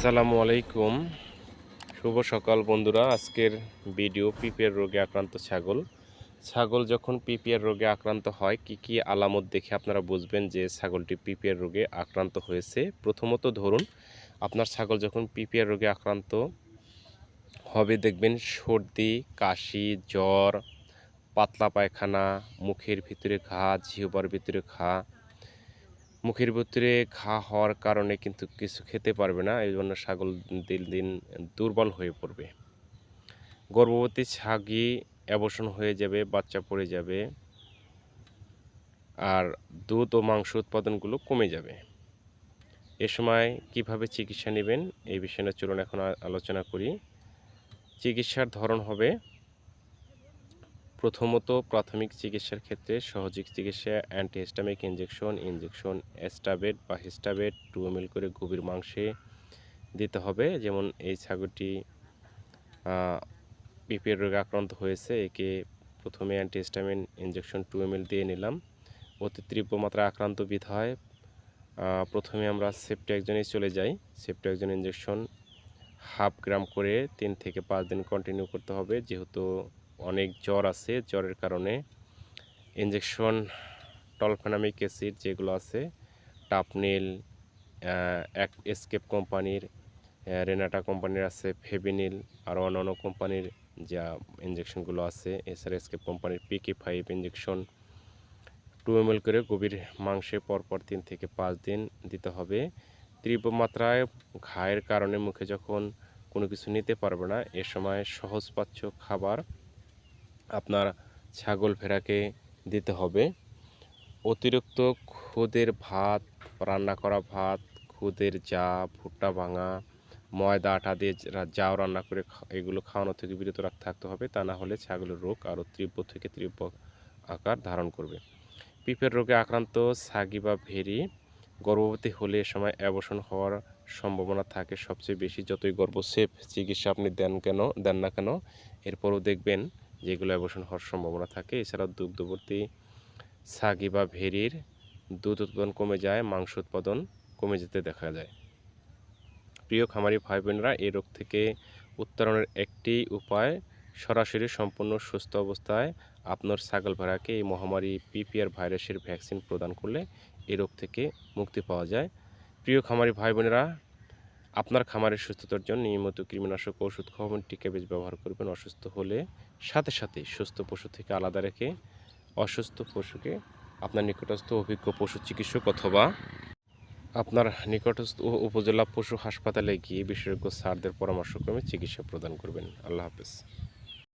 আসসালামু আলাইকুম। শুভ সকাল বন্ধুরা। আজকের ভিডিও পিপিআর রোগে আক্রান্ত ছাগল। ছাগল যখন পিপিআর রোগে আক্রান্ত হয়, কি কি আলামত দেখে আপনারা বুঝবেন যে ছাগলটি পিপিআর রোগে আক্রান্ত হয়েছে? প্রথমত ধরুন, আপনার ছাগল যখন পিপিআর রোগে আক্রান্ত হবে, দেখবেন সর্দি, কাশি, জ্বর, পাতলা পায়খানা, মুখের ভিতরে ঘা, জিহবার ভিতরে ঘা মুখের ভিতরে ঘা হওয়ার কারণে কিন্তু কিছু খেতে পারবে না, এই জন্য ছাগল দিন দিন দুর্বল হয়ে পড়বে। গর্ভবতী ছাগি অ্যাবর্ষণ হয়ে যাবে, বাচ্চা পড়ে যাবে, আর দুধ ও মাংস উৎপাদনগুলো কমে যাবে। এ সময় কীভাবে চিকিৎসা নেবেন, এই বিষয়ে চলুন এখন আলোচনা করি। চিকিৎসার ধরন হবে প্রথমত প্রাথমিক চিকিৎসার ক্ষেত্রে সহজিক চিকিৎসা অ্যান্টিহিস্টামিক ইনজেকশন ইনজেকশন এস্টাবেট বা হিস্টাবেট টু এম করে গভীর মাংসে দিতে হবে। যেমন এই ছাগলটি পিপিএর রোগে আক্রান্ত হয়েছে, একে প্রথমে অ্যান্টিহিস্টামিন ইনজেকশন টু এম দিয়ে নিলাম। অতি তীব্র মাত্রায় আক্রান্ত বিধায় প্রথমে আমরা সেপ্টি একজনেই চলে যাই। সেপ্টি একজন ইনজেকশন হাফ গ্রাম করে তিন থেকে পাঁচ দিন কন্টিনিউ করতে হবে। যেহেতু অনেক জ্বর আছে, জ্বরের কারণে ইনজেকশন টলফেনামিক অ্যাসিড যেগুলো আছে টাপনিল এক এসকেপ কোম্পানির রেনাটা কোম্পানির আছে ফেবিনিল আর অন্যান্য কোম্পানির যা ইনজেকশনগুলো আছে, এছাড়া এসকেপ কোম্পানির PK five injection two M করে গভীর মাংসে পরপর তিন থেকে পাঁচ দিন দিতে হবে। তীব্র মাত্রায় ঘায়ের কারণে মুখে যখন কোনো কিছু নিতে পারবে না, এ সময় সহজপাচ্য খাবার আপনার ছাগল ভেড়াকে দিতে হবে। অতিরিক্ত খুদের ভাত, রান্না করা ভাত, খুদের যা, ভুট্টা ভাঙা, ময়দা, আটা দিয়ে যাও রান্না করে এগুলো খাওয়ানো থেকে বিরত থাকতে হবে। তা না হলে ছাগলের রোগ আরও তীব্র থেকে তীব্র আকার ধারণ করবে। পিঁপড়ের রোগে আক্রান্ত ছাগি বা ভেরি গর্ভবতী হলে এ সময় অ্যাবর্ষণ হওয়ার সম্ভাবনা থাকে। সবচেয়ে বেশি যতই গর্ভসেফ চিকিৎসা আপনি দেন কেন, দেন না কেন, এরপরও দেখবেন যেগুলো অ্যাবর্ষণ হওয়ার সম্ভাবনা থাকে। এছাড়াও দুগ্ধবর্তী ছাগি বা ভেরির দুধ উৎপাদন কমে যায়, মাংস উৎপাদন কমে যেতে দেখা যায়। প্রিয় খামারি ভাই বোনেরা এই রোগ থেকে উত্তরণের একটি উপায়, সরাসরি সম্পূর্ণ সুস্থ অবস্থায় আপনার ছাগল ভেড়াকে এই মহামারী পিপিআর ভাইরাসের ভ্যাকসিন প্রদান করলে এই রোগ থেকে মুক্তি পাওয়া যায়। প্রিয় খামারি ভাই বোনেরা আপনার খামারের সুস্থতার জন্য নিয়মিত কৃমিনাশক ওষুধ খাওয়াবেন টিকা বীজ ব্যবহার করবেন। অসুস্থ হলে সাথে সাথে সুস্থ পশু থেকে আলাদা রেখে অসুস্থ পশুকে আপনার নিকটস্থ অভিজ্ঞ পশু চিকিৎসক অথবা আপনার নিকটস্থ উপজেলা পশু হাসপাতালে গিয়ে বিশেষজ্ঞ স্যারদের পরামর্শক্রমে চিকিৎসা প্রদান করবেন। আল্লাহ হাফেজ।